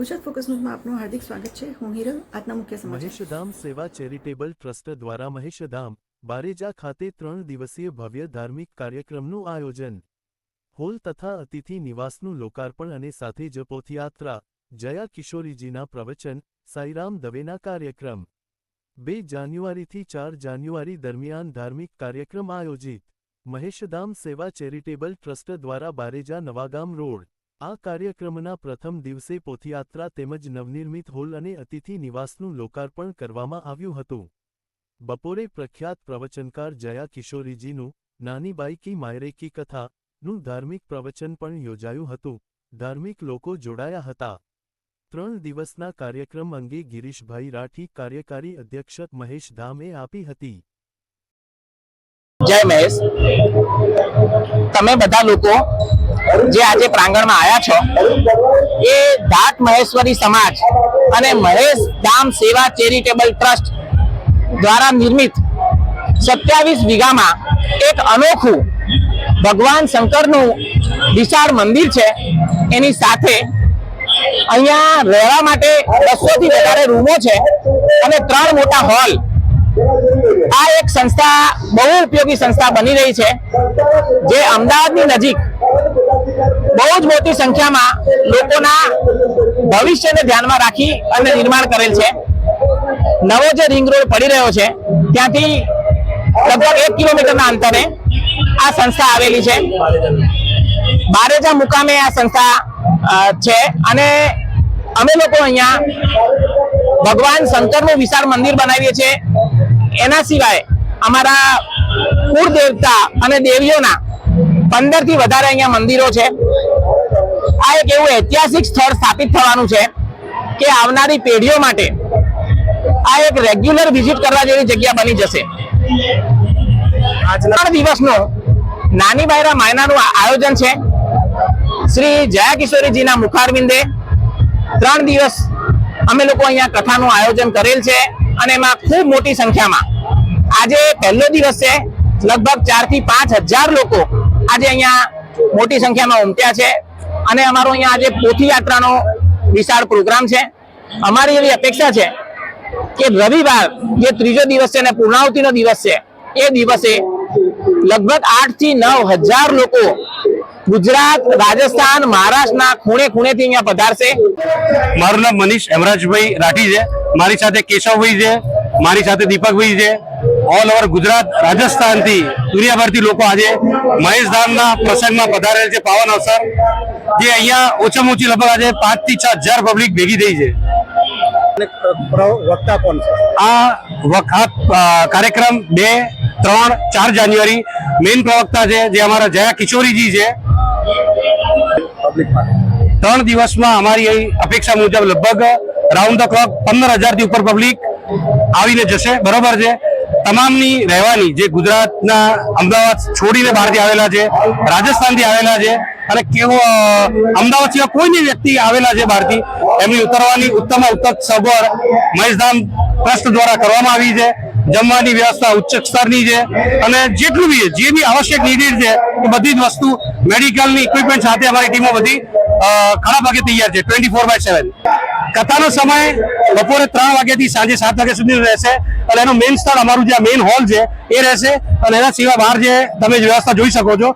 Gujarat focus ન્યૂઝમાં આપનું હાર્દિક સ્વાગત છે. હું હિરલ, આજના મુખ્ય સમાચાર. મહેશધામ સેવા ચેરિટેબલ ટ્રસ્ટ દ્વારા મહેશધામ, બારેજા ખાતે ત્રણ દિવસીય ભવ્ય ધાર્મિક કાર્યક્રમનું આયોજન. હોલ તથા અતિથિ નિવાસનું લોકાર્પણ અને સાથે જ પોથયાત્રા, જયા કિશોરીજીના પ્રવચન, સાઈરામ દવેના કાર્યક્રમ. બે જાન્યુઆરીથી ચાર જાન્યુઆરી દરમિયાન ધાર્મિક કાર્યક્રમ આયોજિત. મહેશધામ સેવા ચેરિટેબલ ટ્રસ્ટ દ્વારા બારેજા નવાગામ રોડ. આ કાર્યક્રમના પ્રથમ દિવસે પોથયાત્રા તેમજ નવનિર્મિત હોલ અને અતિથિ નિવાસનું લોકાર્પણ કરવામાં આવ્યું હતું. બપોરે પ્રખ્યાત પ્રવચનકાર જયા કિશોરીજીનું નાની બાઈ કી માયરે કી કથા નું ધાર્મિક પ્રવચન પણ યોજાયું હતું. ધાર્મિક લોકો જોડાયા હતા. ત્રણ દિવસના કાર્યક્રમ અંગે ગિરીશભાઈ રાઠી કાર્યકારી અધ્યક્ષ મહેશ ધામે આપી હતી. જય મહેશ. તમે બધા લોકો જે આજે પ્રાંગણમાં આવ્યા છો, એ ધાટ મહેશ્વરી સમાજ અને મહેશ ધામ સેવા ચેરિટેબલ ટ્રસ્ટ દ્વારા નિર્મિત સત્યાવીસ વીઘામાં એક અનોખું ભગવાન શંકરનું વિશાળ મંદિર છે. એની સાથે અહીંયા રહેવા માટે બસો થી વધારે રૂમો છે અને ત્રણ મોટા હોલ. આ એક સંસ્થા, બહુ ઉપયોગી સંસ્થા બની રહી છે, જે અમદાવાદની નજીક બહુ જ મોટી સંખ્યામાં લોકોના ભવિષ્યને ધ્યાનમાં રાખી અને નિર્માણ કરેલ છે. નવો જે રિંગ રોડ પડી રહ્યો છે, ત્યાંથી લગભગ એક કિલોમીટરના અંતરે આ સંસ્થા આવેલી છે. બારેજા મુકામે આ સંસ્થા છે અને અમે લોકો અહીંયા ભગવાન શંકરનું વિશાળ મંદિર બનાવીએ છીએ. એના સિવાય અમારા કુળ દેવતા અને દેવીઓના પંદરથી વધારે અહીંયા મંદિરો છે. આ એક એવું ઐતિહાસિક સ્થળ સ્થાપિત થવાનું છે કે આવનારી પેઢીઓ માટે આ એક રેગ્યુલર વિઝિટ કરવા જેવી જગ્યા બની જશે. આજના દિવસનું નાની બાયરા માયનાનું આયોજન છે. શ્રી જયા કિશોરીજીના મુખારવિંદે ત્રણ દિવસ અમે લોકો અહીંયા કથાનું આયોજન કરેલ છે અને એમાં ખૂબ મોટી સંખ્યામાં. આજે પહેલો દિવસ છે. લગભગ ચારથી પાંચ હજાર લોકો આજે અહીંયા મોટી સંખ્યામાં ઉમટ્યા છે. અને અમારો અહીંયા આજે પોથી યાત્રાનો વિશાળ પ્રોગ્રામ છે. અમારી એવી અપેક્ષા છે કે રવિવાર જે ત્રીજો દિવસ છે અને પૂર્ણાવતીનો દિવસ છે, એ દિવસે લગભગ આઠથી નવ હજાર લોકો ગુજરાત, રાજસ્થાન, મહારાષ્ટ્રના ખૂણે ખૂણેથી અહીંયા પધારશે. મારું નામ મનીષ હેમરાજભાઈ રાઠી છે. મારી સાથે કેશવભાઈ છે. મારી સાથે દીપકભાઈ છે. ઓલ ઓવર ગુજરાત રાજસ્થાનથી દુનિયાભરથી લોકો આજે મહેશધામના પ્રસંગમાં પધારેલ છે. પાવન અવસર જે અહીંયા ઓછામાં ઓછી લગભગ આજે પાંચથી છ હજાર પબ્લિક ભેગી થઈ છે. વક્તા કોણ છે? આ વખત કાર્યક્રમ બે ત્રણ ચાર જાન્યુઆરી મેઇન પ્રવક્તા છે જે અમારા જયા કિશોરીજી છે. ત્રણ દિવસમાં અમારી અપેક્ષા મુજબ લગભગ રાઉન્ડ ધ ક્લોક પંદર હજારથી ઉપર પબ્લિક આવીને જશે. બરોબર છે? તમામની રહેવાની જે ગુજરાતના અમદાવાદ છોડીને બહારથી આવેલા છે, રાજસ્થાનથી આવેલા છે અને કેવો અમદાવાદ સિવાય કોઈની વ્યક્તિ આવેલા છે બહારથી, એમની ઉતરવાની ઉત્તમ ઉત્તમ સગવડ મહેશધામ ટ્રસ્ટ દ્વારા કરવામાં આવી છે. જમવાની વ્યવસ્થા ઉચ્ચ સ્તરની છે અને જેટલું બી જે બી આવશ્યક નીડેડ છે, એ બધી જ વસ્તુ મેડિકલની ઇક્વિપમેન્ટ સાથે અમારી ટીમો બધી ઘણા ભાગે તૈયાર છે ટ્વેન્ટી ફોર બાય સેવન કથાનો સમય બપોરે ત્રણ વાગ્યાથી સાંજે સાત વાગ્યા સુધી રહેશે. અને એનું મેઇન સ્થળ અમારું જે મેઇન હોલ છે એ રહેશે. અને એના સિવાય બહાર જે તમે વ્યવસ્થા જોઈ શકો છો.